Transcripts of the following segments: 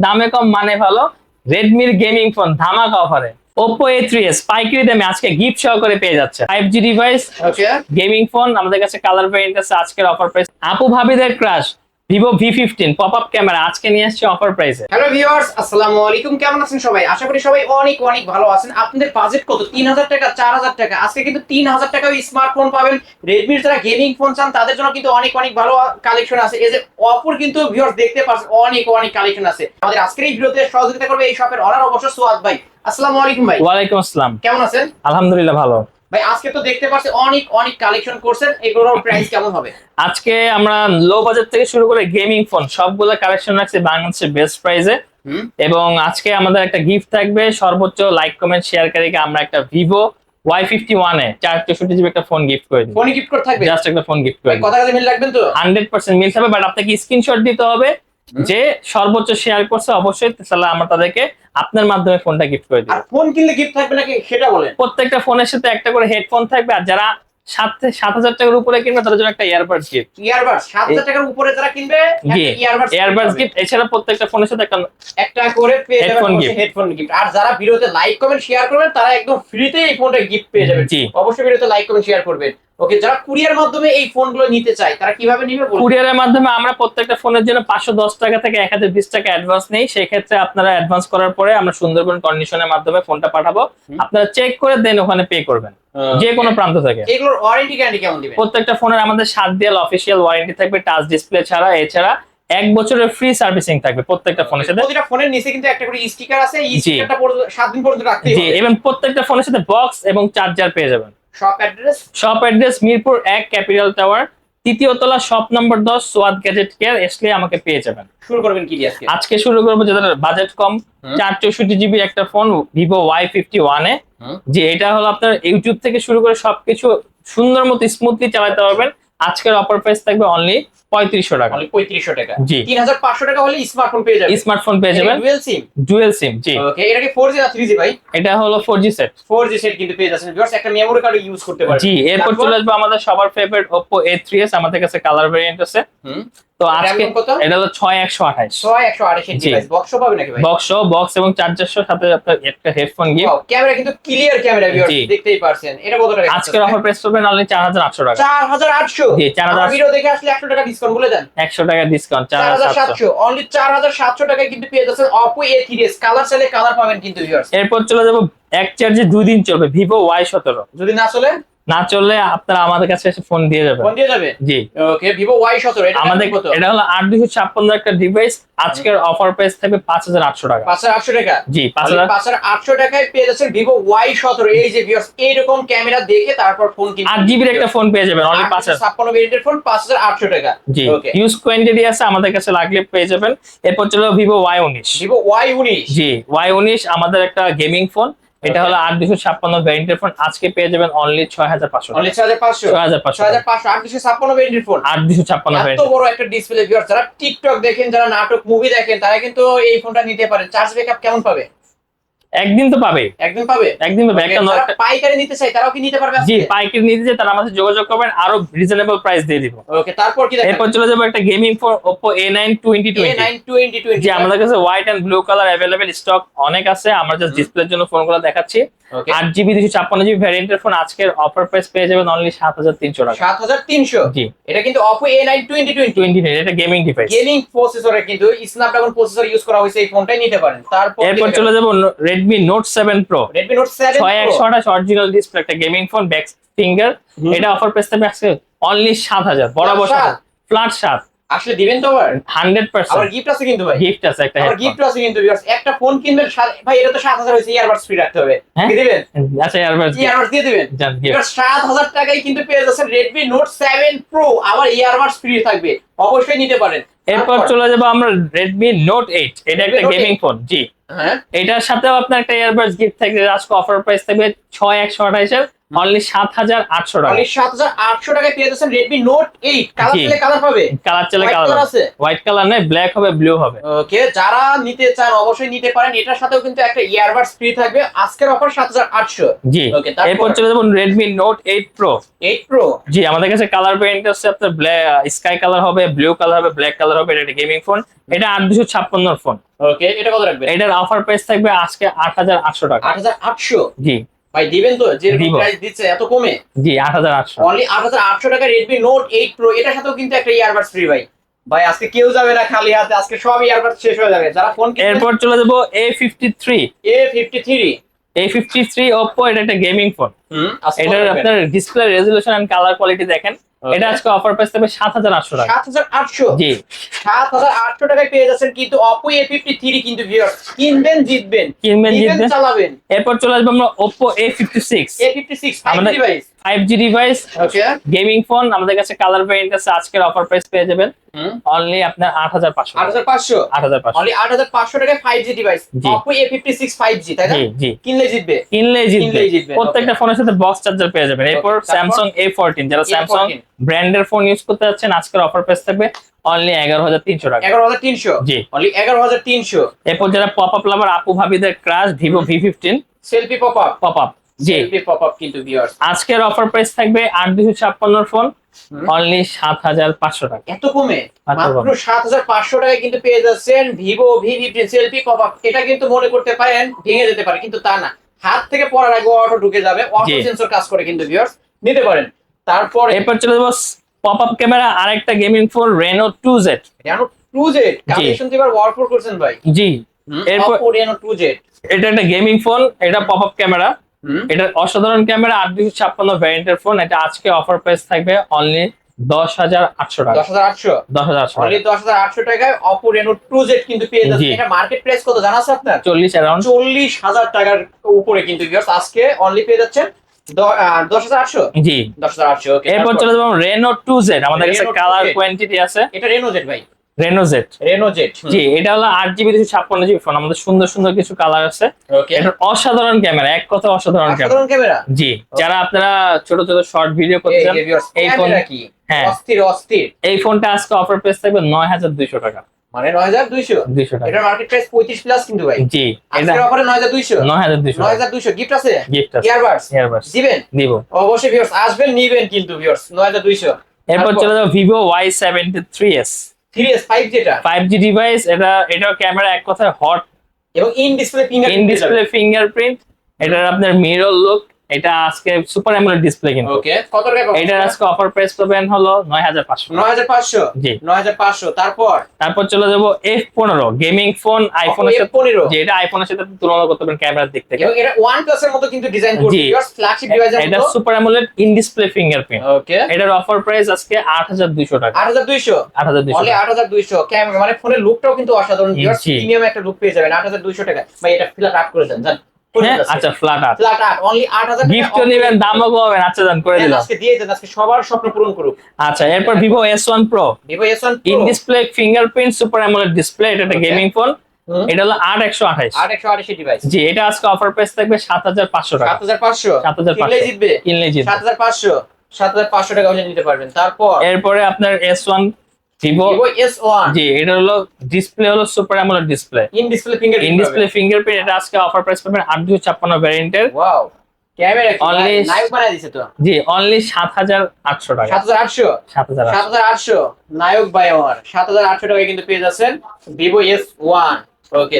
দামে কম মানে ভালো রেডমির গেমিং ফোন ধামাকা অফারে ওপো এ থ্রি এস পাইকারি দামে আজকে গিফট সহকারে পেয়ে যাচ্ছে। Five G device gaming phone আমাদের কাছে কালার ভেরিয়েন্ট আছে আজকের অফার প্রাইস আপু ভাবিদের crush Vivo V fifteen pop up camera আজকে নিয়ে আসছে অফার প্রাইসে হ্যালো ভিউয়ার্স আসসালামু আলাইকুম কেমন আছেন সবাই? আশা করি সবাই অনেক অনেক ভালো আছেন। আপনাদের বাজেট কত? তিন হাজার টাকা চার হাজার টাকা। আজকে কিন্তু তিন হাজার টাকা স্মার্টফোন পাবেন। রেডমির যারা গেমিং ফোন চান তাদের জন্য কিন্তু অনেক অনেক ভালো কালেকশন আছে। এই যে অপর কিন্তু ভিউয়ার্স দেখতে পাচ্ছেন অনেক অনেক কালেকশন আছে। আমাদের আজকের এই ভিডিওতে সহযোগিতা করবে এই শপের অনার অবশ্য সোয়াদ ভাই। আসসালামু আলাইকুম ভাই। ওয়ালাইকুম আসসালাম। কেমন আছেন? আলহামদুলিল্লাহ ভালো। ভাই আজকে তো দেখতে পাচ্ছি অনেক অনেক কালেকশন করছেন। এগুলোর প্রাইস কেমন হবে? আজকে আমরা লো বাজেট থেকে শুরু করে গেমিং ফোন সবগুলো কালেকশন রাখছি বাংলাদেশের বেস্ট প্রাইসে এবং আজকে আমাদের একটা গিফট থাকবে সর্বোচ্চ লাইক কমেন্ট শেয়ারকারীকে আমরা একটা ভিভো ওয়াই ফিফটি ওয়ানে চার চৌষট্টি জিবি একটা ফোন গিফট করে ফোনে গিফট করে থাকবে? জাস্ট একটা ফোন গিফট করে কথা মিল রাখবেন তো? হান্ড্রেড পার্সেন্ট মিল হবে বাট আপনাকে স্ক্রিনশট দিতে হবে। যে সর্বোচ্চ শেয়ার করছে অবশ্যই তাহলে আমরা তাদেরকে আপনার মাধ্যমে ফোনটা গিফট করে দিই আর ফোন কিনলে গিফট থাকবে নাকি? সেটা বলেন। প্রত্যেকটা ফোনের সাথে একটা করে হেডফোন থাকবে আর যারা সাত সাত হাজার টাকার উপরে কিনবে তাদের জন্য একটা ইয়ারবাডস গিফট ইয়ারবাডস সাত হাজার টাকার উপরে যারা কিনবে ইয়ারবাডস ইয়ারবাডস গিফট এছাড়া প্রত্যেকটা ফোনের সাথে একটা একটা করে পেয়ে যাবেন। হেডফোন গিফট আর যারা ভিডিওতে লাইক কমেন্ট শেয়ার করবেন তারা একদম ফ্রিতে এই ফোনটা গিফট পেয়ে যাবেন। অবশ্যই ভিডিওতে লাইক কমেন্ট শেয়ার করবেন। ওকে যারা কুরিয়ার মাধ্যমে এই ফোনগুলো নিতে চায় তারা কীভাবে নিবে কুরিয়ারের মাধ্যমে আমরা প্রত্যেকটা ফোনের জন্য পাঁচশো দশ টাকা থেকে এক হাজার বিশ টাকা অ্যাডভান্স নেই। সেই ক্ষেত্রে আপনারা অ্যাডভান্স করার পরে আমরা সুন্দরবন কন্ডিশনের মাধ্যমে ফোনটা পাঠাবো। আপনারা চেক করে দেন ওখানে পে করবেন। যে কোনো প্রান্ত থেকে। এগুলোর ওয়ারেন্টি গ্যারান্টি কেমন দিবেন? প্রত্যেকটা ফোনের আমাদের সাত দিয়াল অফিসিয়াল ওয়ারেন্টি থাকবে টাচ ডিসপ্লে ছাড়া এছাড়া এক বছরের ফ্রি সার্ভিসিং থাকবে প্রত্যেকটা ফোনের সাথে। প্রতিটা ফোনের নিচে কিন্তু একটা করে স্টিকার আছে এই। স্টিকারটা সাত দিন পর্যন্ত রাখতে জি এবং প্রত্যেকটা ফোনের সাথে বক্স এবং চার্জার পেয়ে যাবেন। Shop address shop address Mirpur এক ক্যাপিটাল টাওয়ার তৃতীয় তলা শপ নম্বর দশ সোয়াদ গ্যাজেট কেয়ার এসলে আমাকে পেয়ে যাবেন। শুরু করবেন কি আজকে? আজকে শুরু করব যাদের বাজেট কম চার চৌষট্টি জিবির একটা ফোন ভিভো ওয়াই ফিফটি ওয়ানে এ যে এটা হলো আপনার ইউটিউব থেকে শুরু করে সবকিছু সুন্দর মতো স্মুথলি চালাতে পারবেন। আজকের অফার প্রাইস থাকবে অনলি পঁয়ত্রিশশো টাকা। পঁয়ত্রিশশো টাকা। জি। তিন হাজার পাঁচশো টাকা হলে স্মার্টফোন পেয়ে যাবেন। স্মার্টফোন পেয়ে যাবেন। ডুয়েল সিম ডুয়েল সিম জি। ওকে এটা কি ফোর জি না থ্রি জি ভাই? এটা হলো four G set four G set কিন্তু পেয়ে যাচ্ছেন। ভিউয়ার্স একটা মেমোরি কার্ড ইউজ করতে পারবেন জি এরপর? চলে আসবে আমাদের সবার favourite Oppo A three S আমাদের কাছে কালার ভেরিয়েন্ট আছে। হুম। তো আজকে এটা হলো ছয় একশো আঠাইশ ছয় একশো আঠাশ বক্স পাবে নাকি বক্স বক্স এবং চার্জার সাথে আপনার একটা হেডফোন গিফট ক্যামেরা কিন্তু ক্লিয়ার ক্যামেরা দেখতেই পারছেন। এটা কত টাকা? আজকের অফার প্রাইস করবেন অনলি চার হাজার আটশো টাকা। চার হাজার আটশো? জি, 4,800 ভিডিও দেখে আসলে একশো টাকা ডিসকাউন্ট বলে দেন। একশো টাকা ডিসকাউন্ট চার চার হাজার হাজার সাতশো। সাতশো অনলি চার হাজার সাতশো টাকায় কিন্তু পেয়ে যাচ্ছেন Oppo A three S colour চাইলে কালার পাবেন কিন্তু এরপর চলে যাব এক চার্জে দুই দিন চলবে ভিভো ওয়াই সতেরো। যদি না চলে? না চললে আপনারা আমাদের কাছে এসে ফোন দিয়ে যাবেন। ফোন দিয়ে যাবে? জি। ওকে ভিভো ওয়াই সতেরো এটা আমাদের কত? এটা হলো আট দুশো ছাপ্পান্ন একটা ডিভাইস আজকের অফার প্রাইস থাকবে পাঁচ হাজার আটশো টাকা। পাঁচ হাজার আটশো টাকা? জি পাঁচ Only হাজার পাঁচ হাজার আটশো টাকায় পেয়ে যাচ্ছেন ভিভো ওয়াই সতেরো। এই যে ভিউয়ার্স এইরকম ক্যামেরা দেখে তারপর ফোন কিনতে আট জিবির একটা ফোন পেয়ে যাবেন অনলি পাঁচ হাজার। ছাপ্পান্ন ভেরিয়েন্টের ফোন পাঁচ হাজার আটশো টাকা। জি ওকে ইউজ কোয়ান্টিটি আছে আমাদের কাছে লাগলে পেয়ে যাবেন। এরপর চলো ভিভো ওয়াই উনিশ। ভিভো ওয়াই উনিশ। জি ওয়াই উনিশ আমাদের একটা গেমিং ফোন এটা হলো আট দুশো ছাপ্পান্ন ভ্যারিয়েন্টের ফোন আজকে পেয়ে যাবেন অনলি ছয় হাজার পাঁচশো অনলি ছয় হাজার পাঁচশো? ছয় হাজার পাঁচশো হাজার পাঁচশো আট দুশো ছাপ্পান্ন ভ্যারিয়েন্টের ফোন আট দুশো ছাপ্পান্ন এত বড় একটা ডিসপ্লে ভিউয়ার যারা টিকটক দেখেন যারা নাটক মুভি দেখেন তারা কিন্তু এই ফোনটা নিতে পারেন। চার্জ ব্যাকআপ কেমন পাবে? একদিন তো পাবে। একদিন পাবে? একদিন পাবে। একটা পাইকারি নিতে চাই তারাও কি নিতে পারবে জি পাইকারি নিতে যে তারা আমাদের যোগাযোগ করবেন আরও রিজনেবল প্রাইস দিয়ে দিব। ওকে তারপর কি এরপর চলে যাব একটা gaming phone A twenty nine twenty twenty জি আমাদের কাছে white and blue colour available stock অনেক আছে আমরা জাস্ট। ডিসপ্লের জন্য ফোনগুলো দেখাচ্ছি। ওকে। আট জিবি দুশো ছাপ্পান্ন জিবি ভ্যারিয়েন্টের ফোন আজকের অফার প্রাইস পেয়ে যাবেন অনলি সাত হাজার তিনশো টাকা। সাত হাজার তিনশো? জি। এটা কিন্তু নাইন টোয়েন্টি টোয়েন্টি টোয়েন্টি এটা গেমিং ডিভাইস গেমিং প্রসেসরে কিন্তু স্ন্যাপড্রাগন প্রসেসর ইউজ করা হয়েছে এই ফোনটাই নিতে পারেন। তারপর এরপর চলে যাব Redmi seven pro Redmi note seven ছয় একশো আঠাশ অরিজিনাল ডিসপ্লে একটা গেমিং ফোন ব্যাক ফিঙ্গার এটা অফার প্রাইস থাকবে আজকে অনলি সাত হাজার বরাবর সাত? ফ্ল্যাট সাত। আসলে দিবেন তো আবার? হান্ড্রেড আবার পার্সেন্ট গিফট আছে কিন্তু ভাই। গিফট আছে একটা আবার। গিফট আছে কিন্তু। একটা ফোন কিনবেন ভাই এটা তো সাত হাজার হয়েছে ইয়ারবাডস ফ্রি রাখতে হবে। হ্যাঁ? কি দিবেন? আচ্ছা এয়ারবাডস ইয়ারবাডস দিয়ে দিবেন। এবার সাত হাজার টাকায় কিন্তু পেয়ে যাচ্ছেন রেডমি নোট সেভেন প্রো আবার ইয়ারবাডস ফ্রি থাকবে। অবশ্যই নিতে পারেন। এরপর চলে যাব আমরা Redmi Note 8 এটা একটা গেমিং ফোন জি। হ্যাঁ। এটার সাথেও আপনার একটা ইয়ারবাডস গিফট থাকবে আজকে অফার প্রাইস থাকবে ছয় একশো আঠাইশের অনলি সাত হাজার আটশো টাকা। সাত হাজার আটশো টাকায় পেয়ে যাচ্ছেন রেডমি নোট এইট কালার। পেলে কালার পাবে কালার চলে কালার আছে। হোয়াইট কালার নেই ব্ল্যাক হবে ব্লু হবে। ওকে যারা নিতে চান অবশ্যই নিতে পারেন। এটার সাথেও কিন্তু একটা ইয়ারবাডস ফ্রি থাকবে। আজকের অফার সাত হাজার আটশো। জি তারপর? এরপর চলে যাব Redmi note eight pro eight pro জি আমাদের কাছে কালার ভেরিয়েন্ট আছে আপনার ব্ল্যাক স্কাই কালার হবে ব্লু কালার হবে ব্ল্যাক কালার হবে এটা একটা গেমিং ফোন এটা আট দুশো ছাপ্পান্ন ফোন ওকে এটা কত রাখবেন? এটার অফার প্রাইস থাকবে আজকে আট হাজার আটশো টাকা। আট হাজার আটশো? জি। ভাই দিবেন তো? যে প্রাইস দিচ্ছে এত কমে? জি আট হাজার আটশো। অনলি আট হাজার আটশো টাকা রেডমি নোট এইট প্রো এটার সাথেও কিন্তু একটা ইয়ারবাডস ফ্রি ভাই। ভাই আজকে কেউ যাবে না খালি হাতে আজকে সব ইয়ারবাডস শেষ হয়ে যাবে। যারা ফোন এরপর চলে যাব A fifty three A fifty three A fifty three Oppo এটা একটা গেমিং ফোন হুম এটার আপনার display resolution and colour quality দেখেন। এটা আজকে অফার প্রাইস থাকবে সাত হাজার আটশো টাকা। সাত হাজার আটশো? জি। সাত হাজার আটশো টাকায় পেয়ে যাচ্ছেন কিন্তু অপো এ ফিফটি থ্রি কিন্তু viewers, কিনবেন জিতবেন। কিনবেন জিতবেন। চালাবেন। এরপর চলে আসব আমরা Oppo A fifty six A fifty six five আমাদের- device five G device okay gaming phone আমাদের কাছে কালার ভেরিয়েন্ট আছে আজকের অফার প্রাইস পেয়ে যাবেন। অনলি আপনার আট হাজার পাঁচশো আট হাজার পাঁচশো? আট হাজার পাঁচশো। অনলি আট হাজার পাঁচশো টাকায় five G. Device six five G তাই না? জি কিনলে জিতবে। কিনলেই জিতবে। প্রত্যেকটা ফোনের সাথে বক্স চার্জার পেয়ে যাবেন। এরপর এ ফোরটিন যারা A14 স্যামসাং ব্র্যান্ডের ফোন ইউজ করতে যাচ্ছেন আজকের অফার প্রাইস থাকবে অনলি এগারো হাজার তিনশো টাকা। এগারো হাজার তিনশো? জি। অনলি এগারো হাজার তিনশো। এরপর যারা পপ আপ লাভার আপু ভাবিদের crush Vivo V fifteen selfie pop up pop up জি। সেলফি পপ আপ কিন্তু ভিউয়ার্স আজকের অফার প্রাইস থাকবে আট দুশো ছাপ্পান্ন ফোন অনলি সাত হাজার পাঁচশো টাকা। এত কমে? মাত্র কমে। সাত হাজার পাঁচশো টাকায় কিন্তু পেয়ে যাচ্ছেন Vivo V fifteen selfie pop up এটা কিন্তু মনে করতে পারেন ভেঙে যেতে পারে কিন্তু তা না। হাত থেকে পড়ার আগে অটো ঢুকে যাবে অটো সেন্সর কাজ করে কিন্তু ভিউয়ার্স নিতে পারেন। তারপরে এরপর চলে যাব পপ আপ ক্যামেরা আরেকটা gaming phone Reno two Z Reno two Z collection এবার ওয়ার্কফোর করছেন ভাই। জি। এরপর রেনো টু জেড এটা একটা গেমিং ফোন এটা পপ আপ ক্যামেরা এটা অসাধারণ ক্যামেরা আট দুশো ছাপ্পান্ন ভ্যারিয়েন্টের ফোন এটা আজকে অফার প্রাইস থাকবে অনলি দশ হাজার আটশো টাকা। দশ হাজার আটশো? দশ হাজার আটশো অনলি দশ হাজার আটশো টাকায় অপো রেনো টু জেড কিন্তু পেয়ে জি। যাচ্ছেন এটা মার্কেট প্রাইস কত জানা আছে আপনার? চল্লিশ অ্যারাউন্ড চল্লিশ হাজার টাকার উপরে কিন্তু আজকে অনলি পেয়ে যাচ্ছেন জি। দশ হাজার আটশো এরপর চলে যাব রেনো টু জেড আমাদের কাছে কালার কোয়ান্টিটি আছে। এটা রেনো জেড ভাই। রেনো জেড রেনো জেড জি এটা হলো আট জিবি দুশো ছাপ্পান্ন জিবি ফোন আমাদের সুন্দর সুন্দর কিছু কালার আছে। এটা অসাধারণ ক্যামেরা এক কথা অসাধারণ ক্যামেরা জি যারা আপনারা ছোট ছোট শর্ট ভিডিও করতে চান এই ফোন কি? হ্যাঁ। অস্থির অস্থির। এই ফোনটা আজকে অফার প্রাইস থাকবে নয় হাজার দুইশো টাকা। মানে নয় হাজার দুইশো? দুইশো টাকা। এটার মার্কেট প্রাইস পঁয়ত্রিশ প্লাস কিন্তু ভাই। জি এটা আজকের অফারে নয় হাজার দুইশো। নয় হাজার দুইশো নয় হাজার দুইশো গিফট আছে? গিফট আছে। ইয়ারবাডস ইয়ারবাডস দিবেন? দিব। অবশ্যই ভিউয়ার্স আসবেন নিবেন কিন্তু ভিউয়ার্স নয় হাজার দুইশো। এরপর চলে যাব Vivo Y seventy three S three S five যেটা ফাইভ জি ডিভাইস এটা এটা ক্যামেরা এক কথায় হট এবং in display finger in display fingerprint এটার আপনার মিরর লুক এটা আজকে সুপার অ্যামোলেড ডিসপ্লে কিন্তু। ওকে কত টাকা? এটার আজকে অফার প্রাইস পাবেন হলো নয় হাজার পাঁচশো। নয় হাজার পাঁচশো? জি। নয় হাজার পাঁচশো। তারপর? তারপর চলে যাব এফ পনেরো গেমিং ফোন আইফোনের সাথে পনেরো। যে এটা আইফোনের সাথে তুলনা করতে পারেন ক্যামেরার দিক থেকে। এটা ওয়ান প্লাস এর মতো কিন্তু ডিজাইন করছে জি। ফ্ল্যাগশিপ ডিভাইসের এটা super AMOLED in display fingerprint okay এটার অফার প্রাইস আজকে আট হাজার দুইশো টাকা। আট হাজার দুইশো? আট হাজার আট হাজার দুইশো। ক্যামেরা মানে ফোনের লুকটাও কিন্তু অসাধারণ। জি। প্রিমিয়াম একটা লুক পেয়ে যাবেন আট হাজার দুইশো টাকা ভাই এটা ফ্ল্যাট আপ করে দেন জান। আচ্ছা ফ্ল্যাট আট। ফ্ল্যাট আট অনলি আট হাজার গিফটও দামও কমাবেন আচ্ছা দান করে দিলাম। আজকে দিয়ে দেন আজকে সবার স্বপ্ন পূরণ করুক। আচ্ছা এরপর Vivo S one Vivo S one in display fingerprint super AMOLED display এটা একটা গেমিং ফোন এটা হলো আট একশো আঠাইশ আট একশো আটাশি ডিভাইস জি এটা আজকে অফার প্রাইস থাকবে সাত হাজার পাঁচশো টাকা। সাত হাজার পাঁচশো? 7,500 কিনলে জিতবে? কিনলে জিতবে। সাত হাজার পাঁচশো। সাত হাজার পাঁচশো টাকা নিতে পারবেন। তারপর? এরপরে আপনার S one Vivo Vivo S one G এটা হলো ডিসপ্লে হলো super AMOLED display in display finger in display fingerprint এটা আজকে অফার প্রাইস পাবেন আট দুশো ছাপ্পান্ন ভ্যারিয়েন্টের ওয়াও ক্যামেরা Only- নায়ক বানায় দিছে তো? জি অনলি সাত হাজার আটশো টাকা। সাত হাজার আটশো? সাত হাজার সাত হাজার আটশো। নায়ক বাই আমার সাত হাজার আটশো টাকায় কিন্তু পেয়ে যাচ্ছেন ভিভো এস ওয়ান ওকে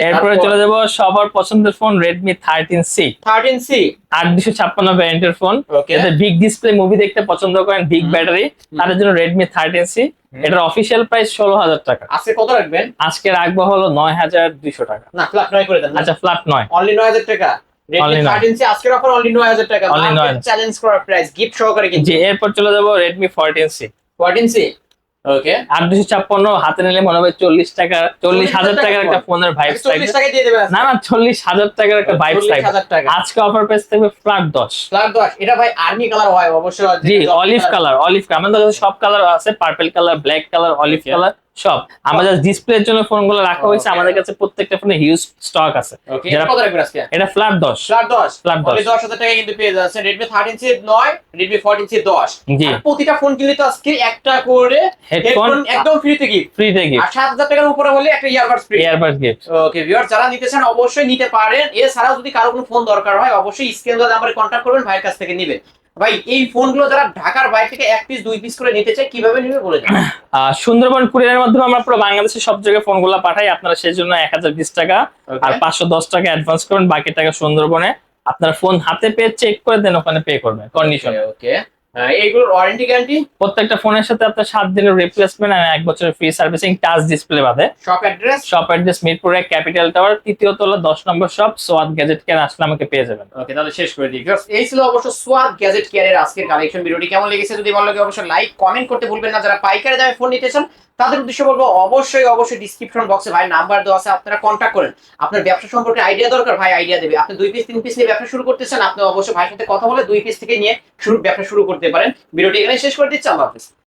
এরপরে চলে যাব সবার পছন্দের phone Redmi thirteen C thirteen C আট দুশো ছাপ্পান্ন ভ্যারিয়েন্টের ফোন। যাদের বিগ ডিসপ্লে মুভি দেখতে পছন্দ করেন বিগ ব্যাটারি তাদের জন্য রেডমি থার্টিন সি এটার অফিসিয়াল প্রাইস ষোলো হাজার টাকা। আজকে কত রাখবেন? আজকে রাখব হলো নয় হাজার দুইশো টাকা। না ফ্ল্যাট নয় করে দেন আচ্ছা ফ্ল্যাট নয়। অনলি নয়। হাজার টাকা। চ্যালেঞ্জ করার প্রাইস গিফট সহকারে কিন্তু এরপর চলে যাব Redmi fourteen C fourteen C okay আট দুশো ছাপ্পান্ন হাতে নিলে মনে হবে চল্লিশ টাকা চল্লিশ হাজার টাকার একটা ফোনের দেবেন না না চল্লিশ হাজার টাকার একটা আজকে অফার প্রাইস থাকবে ফ্ল্যাট দশ। ফ্ল্যাট দশ। এটা ভাই আর্মি কালার হয় অবশ্যই। জি অলিভ কালার অলিভ আমাদের সব কালার আছে purple colour black colour olive colour সব। আমাদের ডিসপ্লের জন্য ফোনগুলো রাখা হয়েছে আমাদের কাছে প্রত্যেকটা ফোনে হিউজ স্টক আছে। এটা ফ্ল্যাট দশ। ফ্ল্যাট দশ? Flat ফ্ল্যাট 10 দশ হাজার টাকা কিন্তু পেয়ে যাচ্ছে রেডমি থার্টিন সি নয় রেডমি ফোরটিন সি দশ। জি। প্রতিটা ফোন কিনলে তো আজকে একটা করে হেডফোন একদম ফ্রিতে গিফট ফ্রিতে আর গিফট সাত হাজার টাকার উপরে হলে একটা earbuds free earbud gift okay viewer যারা নিতে চান অবশ্যই নিতে পারেন। এছাড়াও যদি কারও কোনো ফোন দরকার হয় অবশ্যই স্ক্রিন দেওয়া নাম্বারে কন্ট্যাক্ট করবেন ভাইয়ের কাছ থেকে নেবেন। ভাই এই ফোনগুলো যারা ঢাকার বাইরে থেকে এক পিস দুই পিস করে নিতে চায় কীভাবে নেবে বলে দেন? সুন্দরবন কুরিয়ারের মাধ্যমে আমরা পুরো বাংলাদেশের সব জায়গায় ফোনগুলো পাঠাই। আপনারা সেই জন্য এক হাজার বিশ টাকা আর পাঁচশো দশ টাকা অ্যাডভান্স করবেন বাকি টাকা সুন্দরবনে। আপনার ফোন হাতে পেয়ে চেক করে দেন ওখানে পে করবেন কন্ডিশন ওকে এইগুলোর ওয়ারেন্টি গ্যারান্টি প্রত্যেকটা ফোনের সাথে আপনার সাত দিনের রিপ্লেসমেন্ট আর এক বছরের ফ্রি সার্ভিসিং টাচ ডিসপ্লে বাদে। শপ অ্যাড্রেস শপ অ্যাড্রেস মিরপুরে ক্যাপিটাল টাওয়ার তৃতীয় তলা দশ নম্বর শপ সোয়াদ গ্যাজেট কেন আসলে আমাকে পেয়ে যাবেন। ওকে তাহলে শেষ করে দিই। এই ছিল অবশ্য সোয়াদ গ্যাজেট কেয়ারের আজকের কালেকশন ভিডিওটি কেমন লেগেছে যদি ভালো লাগে অবশ্যই লাইক কমেন্ট করতে ভুলবেন না। যারা পাইকারি দামে ফোন নিতে চান তাদের উদ্দেশ্যে বলব অবশ্যই অবশ্যই ডিসক্রিপশন বক্সে ভাই নাম্বার দেওয়া আছে আপনারা কন্ট্যাক্ট করেন। আপনার ব্যবসা সম্পর্কে আইডিয়া দরকার ভাই আইডিয়া দেবে। আপনি দুই পিস তিন পিস নিয়ে ব্যবসা শুরু করতেছেন আপনি অবশ্যই ভাইয়ের সাথে কথা বলে দুই পিস থেকে নিয়ে শুরু ব্যবসা শুরু করতে পারেন। ভিডিওটি এখানে শেষ করে দিচ্ছি। আল্লাহ হাফিজ।